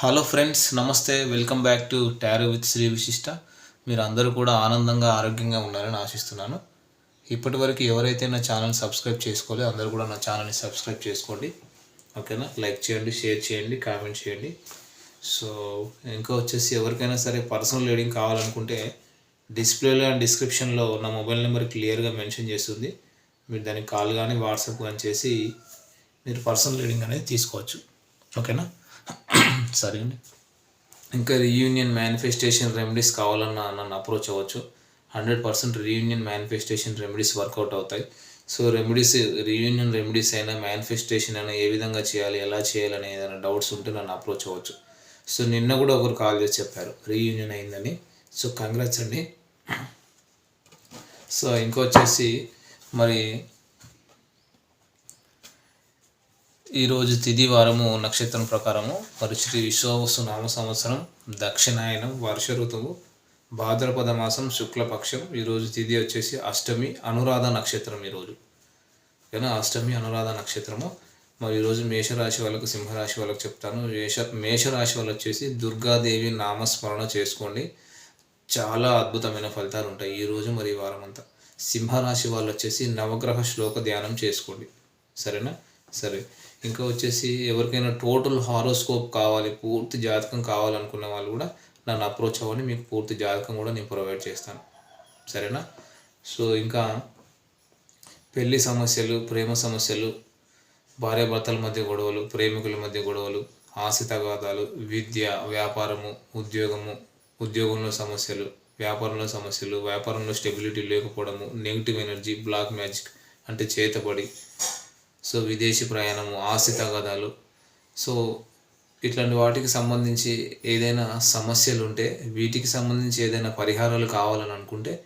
Hello friends నమస్తే. Welcome back to tarot with Sri Vishishta మీరు అందరూ కూడా ఆనందంగా ఆరోగ్యంగా ఉన్నారని ఆశిస్తున్నాను. ఇప్పటి వరకు ఎవరైతే నా ఛానల్ సబ్స్క్రైబ్ చేసుకోలేదో అందరూ కూడా నా ఛానల్ని సబ్స్క్రైబ్ చేసుకోండి. ఓకేనా లైక్ చేయండి షేర్ చేయండి కామెంట్ చేయండి. సో ఇంకా వచ్చేసి ఎవరికైనా సరే పర్సనల్ రీడింగ్ కావాలనుకుంటే డిస్ప్లేలో అండ్ డిస్క్రిప్షన్లో నా మొబైల్ నెంబర్ క్లియర్గా మెన్షన్ చేస్తుంది. మీరు దానికి కాల్ కానీ వాట్సాప్ కానీ చేసి మీరు పర్సనల్ రీడింగ్ అనేది తీసుకోవచ్చు. ఓకేనా సరే అండి ఇంకా రీయూనియన్ మేనిఫెస్టేషన్ రెమెడీస్ కావాలన్నా నన్ను అప్రోచ్ అవ్వచ్చు. Hundred percent reunion manifestation remedies work out అవుతాయి. సో రెమెడీస్ రీయూనియన్ రెమెడీస్ అయినా మేనిఫెస్టేషన్ అయినా ఏ విధంగా చేయాలి ఎలా చేయాలి అనే ఏదైనా డౌట్స్ ఉంటే నన్ను అప్రోచ్ అవ్వచ్చు. సో నిన్న కూడా ఒకరు కాల్ చేసి చెప్పారు రీయూనియన్ అయిందని. సో కంగ్రాట్స్ అండి. సో ఇంకొచ్చేసి మరి ఈరోజు తిది వారము నక్షత్రం ప్రకారము మరి శ్రీ విశ్వవసు నామ సంవత్సరం దక్షిణాయనం వర్ష ఋతువు భాద్రపద మాసం శుక్లపక్షం. ఈరోజు తిది వచ్చేసి అష్టమి అనురాధ నక్షత్రం ఈరోజు కానీ అష్టమి అనురాధ నక్షత్రము. మరి ఈరోజు మేషరాశి వాళ్ళకు సింహరాశి వాళ్ళకు చెప్తాను. మేష మేషరాశి వాళ్ళు వచ్చేసి దుర్గాదేవి నామస్మరణ చేసుకోండి. చాలా అద్భుతమైన ఫలితాలు ఉంటాయి ఈరోజు మరి ఈ వారం అంతా సింహరాశి వాళ్ళు వచ్చేసి నవగ్రహ శ్లోక ధ్యానం చేసుకోండి. సరేనా? సరే. ఇంకా వచ్చేసి ఎవరికైనా టోటల్ హారోస్కోప్ కావాలి పూర్తి జాతకం కావాలనుకున్న వాళ్ళు కూడా నన్ను అప్రోచ్ అవ్వండి మీకు పూర్తి జాతకం కూడా నేను ప్రొవైడ్ చేస్తాను. సరేనా? సో ఇంకా పెళ్ళి సమస్యలు ప్రేమ సమస్యలు భార్యాభర్తల మధ్య గొడవలు ప్రేమికుల మధ్య గొడవలు ఆశ తగాదాలు విద్య వ్యాపారము ఉద్యోగము ఉద్యోగంలో సమస్యలు వ్యాపారంలో సమస్యలు వ్యాపారంలో స్టెబిలిటీ లేకపోవడము నెగిటివ్ ఎనర్జీ బ్లాక్ మ్యాజిక్ అంటే చేతబడి సో విదేశీ ప్రయాణము ఆస్తి తగాదాలు సో ఇట్లాంటి వాటికి సంబంధించి ఏదైనా సమస్యలు ఉంటే వీటికి సంబంధించి ఏదైనా పరిహారాలు కావాలని అనుకుంటే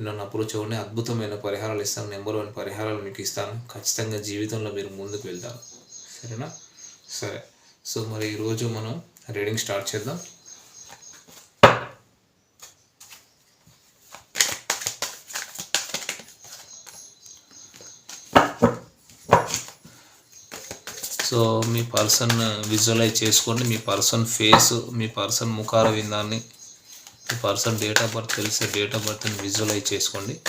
నన్ను అప్రోచ్ అవ్వండి అద్భుతమైన పరిహారాలు ఇస్తాను నెంబర్ వన్ పరిహారాలు మీకు ఇస్తాను. ఖచ్చితంగా జీవితంలో మీరు ముందుకు వెళ్తారు. సరేనా? సరే. సో మరి ఈరోజు మనం రీడింగ్ స్టార్ట్ చేద్దాం. సో మీ పర్సన్ విజువలైజ్ చేసుకోండి. మీ పర్సన్ ఫేస్ మీ పర్సన్ ముఖార విందాన్ని మీ పర్సన్ డేట్ ఆఫ్ బర్త్ తెలిసే డేట్ ఆఫ్ బర్త్ని విజువలైజ్ చేసుకోండి.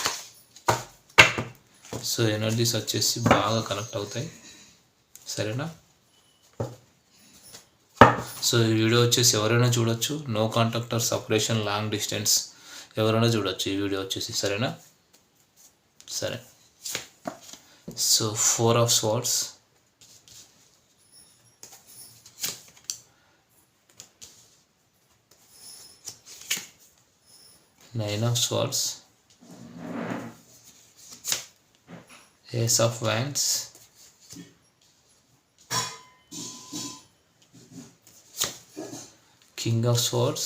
సో ఎనర్జీస్ వచ్చేసి బాగా కనెక్ట్ అవుతాయి. సరేనా? సో ఈ వీడియో వచ్చేసి ఎవరైనా చూడొచ్చు. No contact or separation long distance ఎవరైనా చూడొచ్చు ఈ వీడియో వచ్చేసి. సరేనా? సరే. So four of swords. Nine of swords. Ace of wands. King of swords.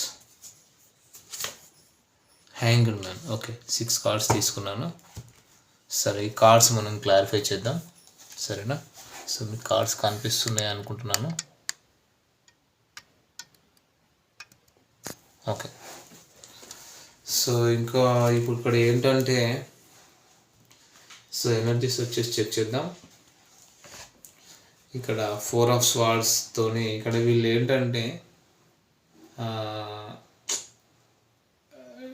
Hang man okay six cards తీసుకున్నాను. సరే ఈ కార్డ్స్ మనం క్లారిఫై చేద్దాం. సరేనా? సో మీ కార్డ్స్ కనిపిస్తున్నాయి అనుకుంటున్నాను. ఓకే సో ఇంకా ఇప్పుడు ఇక్కడ ఏంటంటే సో ఎనర్జీస్ వచ్చేసి చెక్ చేద్దాం. ఇక్కడ ఫోర్ ఆఫ్ స్వార్డ్స్తోని ఇక్కడ వీళ్ళు ఏంటంటే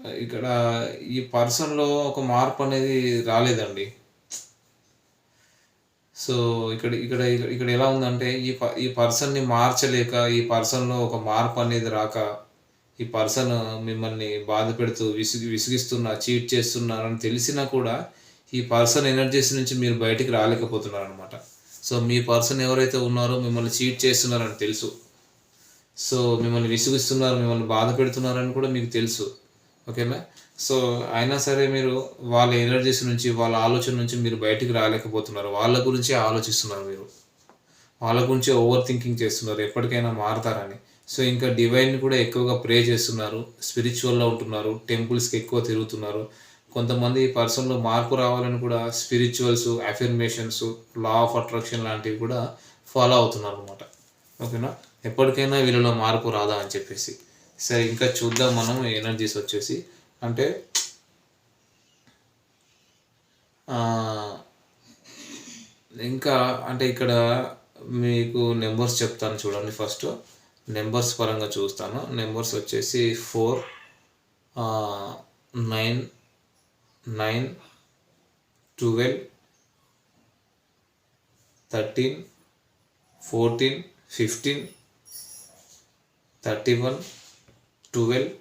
ఇక్కడ ఈ పర్సన్లో ఒక మార్పు అనేది రాలేదండి. సో ఇక్కడ ఇక్కడ ఇక్కడ- ఇక్కడ ఎలా ఉందంటే ఈ ప- ఈ పర్సన్ని మార్చలేక ఈ పర్సన్లో ఒక మార్పు అనేది రాక ఈ పర్సన్ మిమ్మల్ని బాధ పెడుతూ విసిగి విసిగిస్తున్నా చీట్ చేస్తున్నారని తెలిసినా కూడా ఈ పర్సన్ ఎనర్జీస్ నుంచి మీరు బయటికి రాలేకపోతున్నారు అనమాట సో మీ పర్సన్ ఎవరైతే ఉన్నారో మిమ్మల్ని చీట్ చేస్తున్నారని తెలుసు. సో మిమ్మల్ని విసిగిస్తున్నారు మిమ్మల్ని బాధ పెడుతున్నారని కూడా మీకు తెలుసు. ఓకేనా సో అయినా సరే మీరు వాళ్ళ ఎనర్జీస్ నుంచి వాళ్ళ ఆలోచన నుంచి మీరు బయటికి రాలేకపోతున్నారు. వాళ్ళ గురించే ఆలోచిస్తున్నారు మీరు. వాళ్ళ గురించి ఓవర్ థింకింగ్ చేస్తున్నారు. ఎప్పటికైనా మారతారని. సో ఇంకా డివైన్ కూడా ఎక్కువగా ప్రే చేస్తున్నారు స్పిరిచువల్లో ఉంటున్నారు టెంపుల్స్కి ఎక్కువ తిరుగుతున్నారు. కొంతమంది పర్సన్లో మార్పు రావాలని కూడా spirituals affirmations law of attraction లాంటివి కూడా ఫాలో అవుతున్నారు అనమాట ఓకేనా? ఎప్పటికైనా వీళ్ళలో మార్పు రాదా అని చెప్పేసి. సరే ఇంకా చూద్దాం మనం ఎనర్జీస్ వచ్చేసి. అంటే ఇంకా అంటే ఇక్కడ మీకు నెంబర్స్ చెప్తాను చూడండి ఫస్ట్. నెంబర్స్ పరంగా చూస్తాను. నెంబర్స్ వచ్చేసి four nine nine twelve thirteen fourteen fifteen thirty one twelve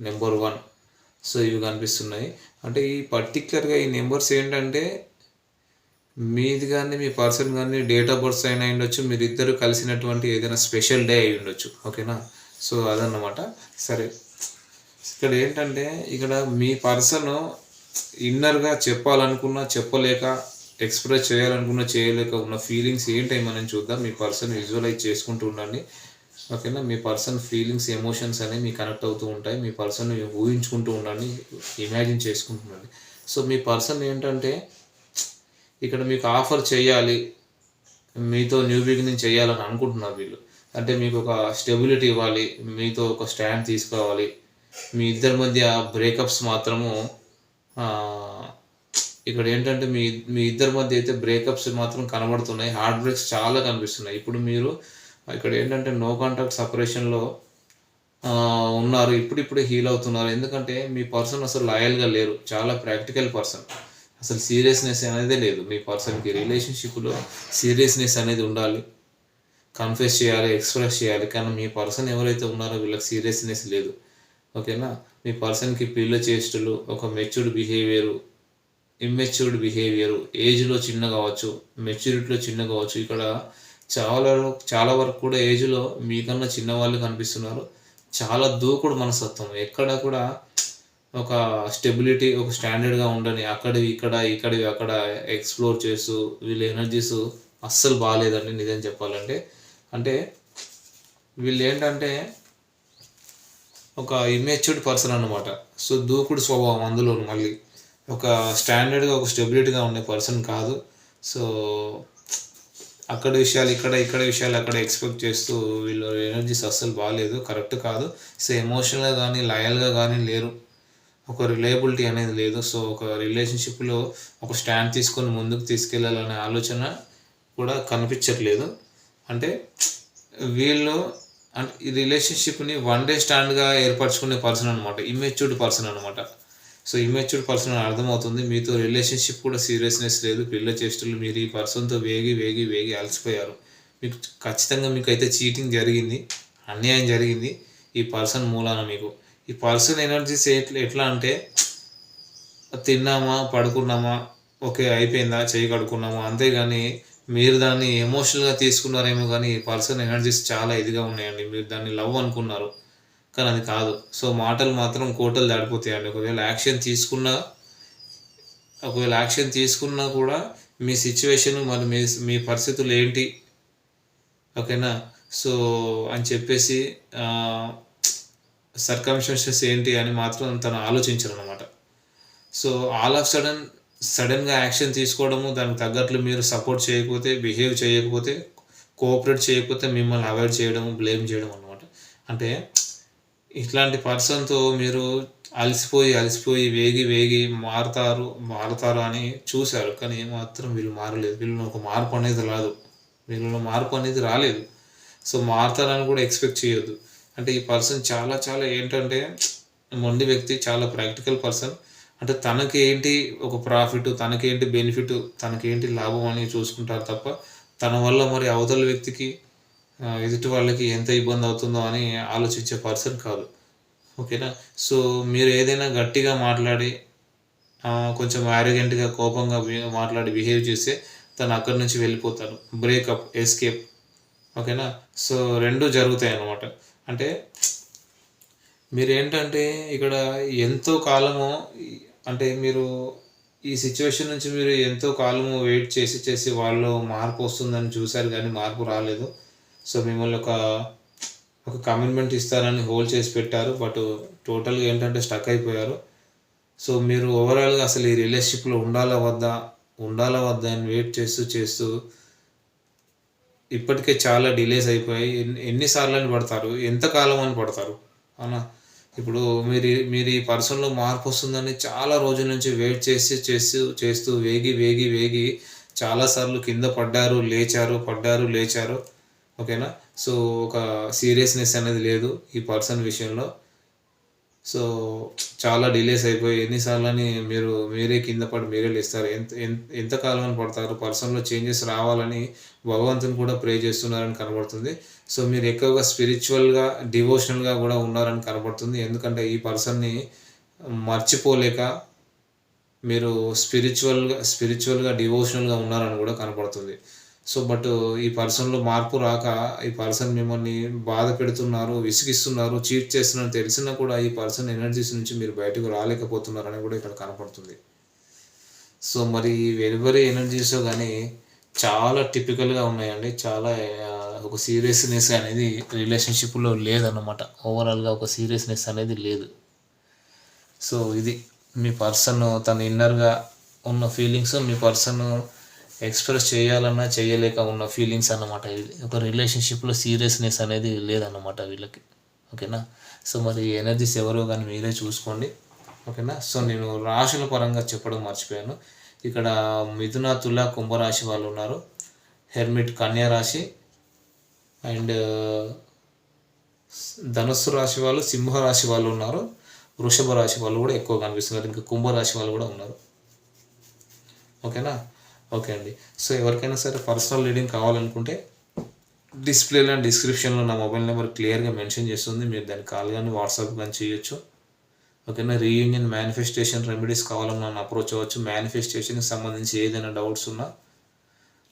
number one. So ఇవి కనిపిస్తున్నాయి. అంటే ఈ పర్టిక్యులర్గా ఈ నెంబర్స్ ఏంటంటే మీది కానీ మీ పర్సన్ కానీ డేట్ ఆఫ్ బర్త్ అయినా ఉండొచ్చు మీరు ఇద్దరు కలిసినటువంటి ఏదైనా స్పెషల్ డే అయి ఉండొచ్చు ఓకేనా? సో అదన్నమాట. సరే. ఇక్కడ ఏంటంటే ఇక్కడ మీ పర్సన్ ఇన్నర్గా చెప్పాలనుకున్నా చెప్పలేక ఎక్స్ప్రెస్ చేయాలనుకున్నా చేయలేక ఉన్న ఫీలింగ్స్ ఏంటి మనం చూద్దాం. మీ పర్సన్ విజువలైజ్ చేసుకుంటూ ఉండండి. ఓకేనా? మీ పర్సన్ ఫీలింగ్స్ ఎమోషన్స్ అనేవి మీ కనెక్ట్ అవుతూ ఉంటాయి. మీ పర్సన్ ఊహించుకుంటూ ఉండండి. ఇమాజిన్ చేసుకుంటూ ఉండండి. సో మీ పర్సన్ ఏంటంటే ఇక్కడ మీకు ఆఫర్ చేయాలి. మీతో న్యూ బిగినింగ్ చేయాలని అనుకుంటున్నారు వీళ్ళు. అంటే మీకు ఒక స్టెబిలిటీ ఇవ్వాలి. మీతో ఒక స్టాండ్ తీసుకోవాలి. మీ ఇద్దరి మధ్య బ్రేకప్స్ మాత్రము ఇక్కడ ఏంటంటే మీ మీ ఇద్దరి మధ్య అయితే బ్రేకప్స్ మాత్రం కనబడుతున్నాయి. హార్ట్ బ్రేక్స్ చాలా కనిపిస్తున్నాయి. ఇప్పుడు మీరు ఇక్కడ ఏంటంటే నో కాంటాక్ట్ సపరేషన్లో ఉన్నారు. ఇప్పుడిప్పుడే హీల్ అవుతున్నారు. ఎందుకంటే మీ పర్సన్ అసలు లాయల్గా లేరు. చాలా ప్రాక్టికల్ పర్సన్. అసలు సీరియస్నెస్ అనేది లేదు. మీ పర్సన్కి రిలేషన్షిప్లో సీరియస్నెస్ అనేది ఉండాలి. కన్ఫెస్ చేయాలి ఎక్స్ప్రెస్ చేయాలి. కానీ మీ పర్సన్ ఎవరైతే ఉన్నారో వీళ్ళకి సీరియస్నెస్ లేదు. ఓకేనా? మీ పర్సన్కి పిల్ల చేష్టలు ఒక మెచ్యూర్డ్ బిహేవియరు ఇమ్మెచ్యూర్డ్ బిహేవియర్ ఏజ్లో చిన్న కావచ్చు మెచ్యూరిటీలో చిన్న కావచ్చు ఇక్కడ చాలా చాలా వరకు కూడా ఏజ్లో మీకన్నా చిన్నవాళ్ళు కనిపిస్తున్నారు. చాలా దూకుడు మనస్తత్వం. ఎక్కడ కూడా ఒక స్టెబిలిటీ ఒక స్టాండర్డ్గా ఉండని అక్కడివి ఇక్కడ ఇక్కడివి అక్కడ ఎక్స్ప్లోర్ చేస్తూ వీళ్ళ ఎనర్జీస్ అస్సలు బాగాలేదండి నిజం చెప్పాలంటే. అంటే వీళ్ళు ఏంటంటే ఒక ఇమ్మెచ్యూర్డ్ పర్సన్ అన్నమాట. సో దూకుడు స్వభావం అందులో మళ్ళీ. ఒక స్టాండర్డ్గా ఒక స్టెబిలిటీగా ఉండే పర్సన్ కాదు. సో అక్కడ విషయాలు ఇక్కడ ఇక్కడ విషయాలు అక్కడ ఎక్స్పెక్ట్ చేస్తూ వీళ్ళు ఎనర్జీస్ అస్సలు బాగాలేదు కరెక్ట్ కాదు. సో ఎమోషనల్గా కానీ లయల్గా కానీ లేరు. ఒక రిలయబిలిటీ అనేది లేదు. సో ఒక రిలేషన్షిప్లో ఒక స్టాండ్ తీసుకొని ముందుకు తీసుకెళ్ళాలనే ఆలోచన కూడా కనిపించట్లేదు. అంటే వీళ్ళు అంటే ఈ రిలేషన్షిప్ని వన్ డే స్టాండ్గా ఏర్పరచుకునే పర్సన్ అనమాట ఇమ్మెచ్యూర్డ్ పర్సన్ అనమాట సో ఇమ్మెచ్యూర్డ్ పర్సన్ అని అర్థమవుతుంది. మీతో రిలేషన్షిప్ కూడా సీరియస్నెస్ లేదు. పిల్ల చేష్టలు మీరు ఈ పర్సన్తో వేగి వేగి వేగి అలసిపోయారు. మీకు ఖచ్చితంగా మీకు అయితే చీటింగ్ జరిగింది అన్యాయం జరిగింది ఈ పర్సన్ మూలాన మీకు. ఈ పర్సన్ ఎనర్జీస్ ఎట్లా ఎట్లా అంటే తిన్నామా పడుకున్నామా ఓకే అయిపోయిందా చేయి కడుక్కున్నామా అంతేగాని మీరు దాన్ని ఎమోషనల్గా తీసుకున్నారేమో కానీ ఈ పర్సన్ ఎనర్జీస్ చాలా ఇదిగా ఉన్నాయండి. మీరు దాన్ని లవ్ అనుకున్నారు కానీ అది కాదు. సో మాటలు మాత్రం కోటలు దాడిపోతాయండి ఒకవేళ యాక్షన్ తీసుకున్నా ఒకవేళ యాక్షన్ తీసుకున్నా కూడా మీ సిచ్యువేషన్ మరి మీ మీ పరిస్థితులు ఏంటి? ఓకేనా? సో అని చెప్పేసి సర్కమ్స్టెన్సెస్ ఏంటి అని మాత్రం తను ఆలోచించరు అనమాట సో ఆల్ ఆఫ్ సడన్ సడన్గా యాక్షన్ తీసుకోవడము దానికి తగ్గట్లు మీరు సపోర్ట్ చేయకపోతే బిహేవ్ చేయకపోతే కోఆపరేట్ చేయకపోతే మిమ్మల్ని అవాయిడ్ చేయడం బ్లేమ్ చేయడం అనమాట అంటే ఇట్లాంటి పర్సన్తో మీరు అలసిపోయి అలసిపోయి వేగి వేగి మారుతారు మారుతారు అని చూశారు. కానీ ఏమాత్రం వీళ్ళు మారలేదు. వీళ్ళు ఒక మార్పు అనేది రాదు. వీళ్ళలో మార్పు అనేది రాలేదు. సో మారుతారని కూడా ఎక్స్పెక్ట్ చేయొద్దు. అంటే ఈ పర్సన్ చాలా చాలా ఏంటంటే మొండి వ్యక్తి చాలా ప్రాక్టికల్ పర్సన్. అంటే తనకి ఏంటి ఒక ప్రాఫిట్ తనకి ఏంటి బెనిఫిట్ తనకి ఏంటి లాభం అని చూసుకుంటారు తప్ప తన వల్ల మరి అవతల వ్యక్తికి ఎదుటి వాళ్ళకి ఎంత ఇబ్బంది అవుతుందో అని ఆలోచించే పర్సన్ కాదు. ఓకేనా? సో మీరు ఏదైనా గట్టిగా మాట్లాడి కొంచెం యారగెంట్గా కోపంగా మాట్లాడి బిహేవ్ చేస్తే తను అక్కడి నుంచి వెళ్ళిపోతారు బ్రేకప్ ఎస్కేప్ ఓకేనా? సో రెండు జరుగుతాయి అన్నమాట అంటే మీరు ఏంటంటే ఇక్కడ ఎంతో కాలము అంటే మీరు ఈ సిచ్యువేషన్ నుంచి మీరు ఎంతో కాలము వెయిట్ చేసి చేసి వాళ్ళు మార్పు వస్తుందని చూశారు కానీ మార్పు రాలేదు. సో మిమ్మల్ని ఒక ఒక కమిట్మెంట్ ఇస్తారని హోల్డ్ చేసి పెట్టారు. బట్ టోటల్గా ఏంటంటే స్టక్ అయిపోయారు. సో మీరు ఓవరాల్గా అసలు ఈ రిలేషన్షిప్లో ఉండాలా వద్దా? ఉండాలా వద్దా అని వెయిట్ చేస్తూ చేస్తూ ఇప్పటికే చాలా డిలేస్ అయిపోయాయి. ఎన్ని ఎన్నిసార్లు అని పడతారు? ఎంతకాలం అని పడతారు? అవునా? ఇప్పుడు మీరు మీరు ఈ పర్సన్లో మార్పు వస్తుందని చాలా రోజుల నుంచి వెయిట్ చేసి చేస్తూ చేస్తూ వేగి వేగి వేగి చాలాసార్లు కింద పడ్డారు లేచారు పడ్డారు లేచారు. ఓకేనా? సో ఒక సీరియస్నెస్ అనేది లేదు ఈ పర్సన్ విషయంలో. సో చాలా డిలేస్ అయిపోయి ఎన్నిసార్లు అని మీరు మీరే కింద పడి మీరే లేస్తారు. ఎంత ఎంత కాలం అని పడతారు. పర్సన్లో చేంజెస్ రావాలని భగవంతుని కూడా ప్రే చేస్తున్నారని కనబడుతుంది. సో మీరు ఎక్కువగా స్పిరిచువల్గా డివోషనల్గా కూడా ఉన్నారని కనబడుతుంది. ఎందుకంటే ఈ పర్సన్ని మర్చిపోలేక మీరు స్పిరిచువల్గా స్పిరిచువల్గా డివోషనల్గా ఉన్నారని కూడా కనపడుతుంది సో బట్ ఈ పర్సన్లో మార్పు రాక ఈ పర్సన్ మిమ్మల్ని బాధ పెడుతున్నారు విసిగిస్తున్నారు చీట్ చేస్తున్నారు తెలిసినా కూడా ఈ పర్సన్ ఎనర్జీస్ నుంచి మీరు బయటకు రాలేకపోతున్నారని కూడా ఇక్కడ కనపడుతుంది. సో మరి వెలువరి ఎనర్జీస్ కానీ చాలా టిపికల్గా ఉన్నాయండి. చాలా ఒక సీరియస్నెస్ అనేది రిలేషన్షిప్లో లేదన్నమాట. ఓవరాల్గా ఒక సీరియస్నెస్ అనేది లేదు. సో ఇది మీ పర్సన్ తన ఇన్నర్గా ఉన్న ఫీలింగ్స్ మీ పర్సన్ ఎక్స్ప్రెస్ చేయాలన్నా చేయలేక ఉన్న ఫీలింగ్స్ అన్నమాట. ఇది ఒక రిలేషన్షిప్లో సీరియస్నెస్ అనేది లేదన్నమాట వీళ్ళకి. ఓకేనా? సో మరి ఎనర్జీస్ ఎవరో కానీ మీరే చూసుకోండి. ఓకేనా? సో నేను రాశుల పరంగా చెప్పడం మర్చిపోయాను. ఇక్కడ మిథున తుల కుంభరాశి వాళ్ళు ఉన్నారు. హెర్మిట్ కన్యా రాశి. అండ్ ధనుస్సు రాశి వాళ్ళు సింహ రాశి వాళ్ళు ఉన్నారు. వృషభ రాశి వాళ్ళు కూడా ఎక్కువ కనిపిస్తున్నారు. ఇంకా కుంభ రాశి వాళ్ళు కూడా ఉన్నారు. ఓకేనా? ఓకే అండి. సో ఎవరికైనా సరే పర్సనల్ రీడింగ్ కావాలనుకుంటే డిస్ప్లేలో అండ్ డిస్క్రిప్షన్లో నా మొబైల్ నెంబర్ క్లియర్గా మెన్షన్ చేస్తుంది. మీరు దాన్ని కాల్ కానీ వాట్సాప్ కానీ చేయొచ్చు. ఓకేనా? రీయూనియన్ మేనిఫెస్టేషన్ రెమెడీస్ కావాలన్నా నన్ను అప్రోచ్ అవ్వచ్చు. మేనిఫెస్టేషన్కి సంబంధించి ఏదైనా డౌట్స్ ఉన్నా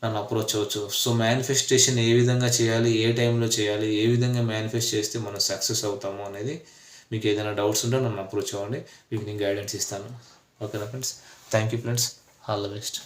నన్ను అప్రోచ్ అవ్వచ్చు. సో మేనిఫెస్టేషన్ ఏ విధంగా చేయాలి? ఏ టైంలో చేయాలి? ఏ విధంగా మేనిఫెస్ట్ చేస్తే మనం సక్సెస్ అవుతాము అనేది మీకు ఏదైనా డౌట్స్ ఉంటే నన్ను అప్రోచ్ అవ్వండి. మీకు నేను గైడెన్స్ ఇస్తాను. ఓకేనా friends thank you friends all the best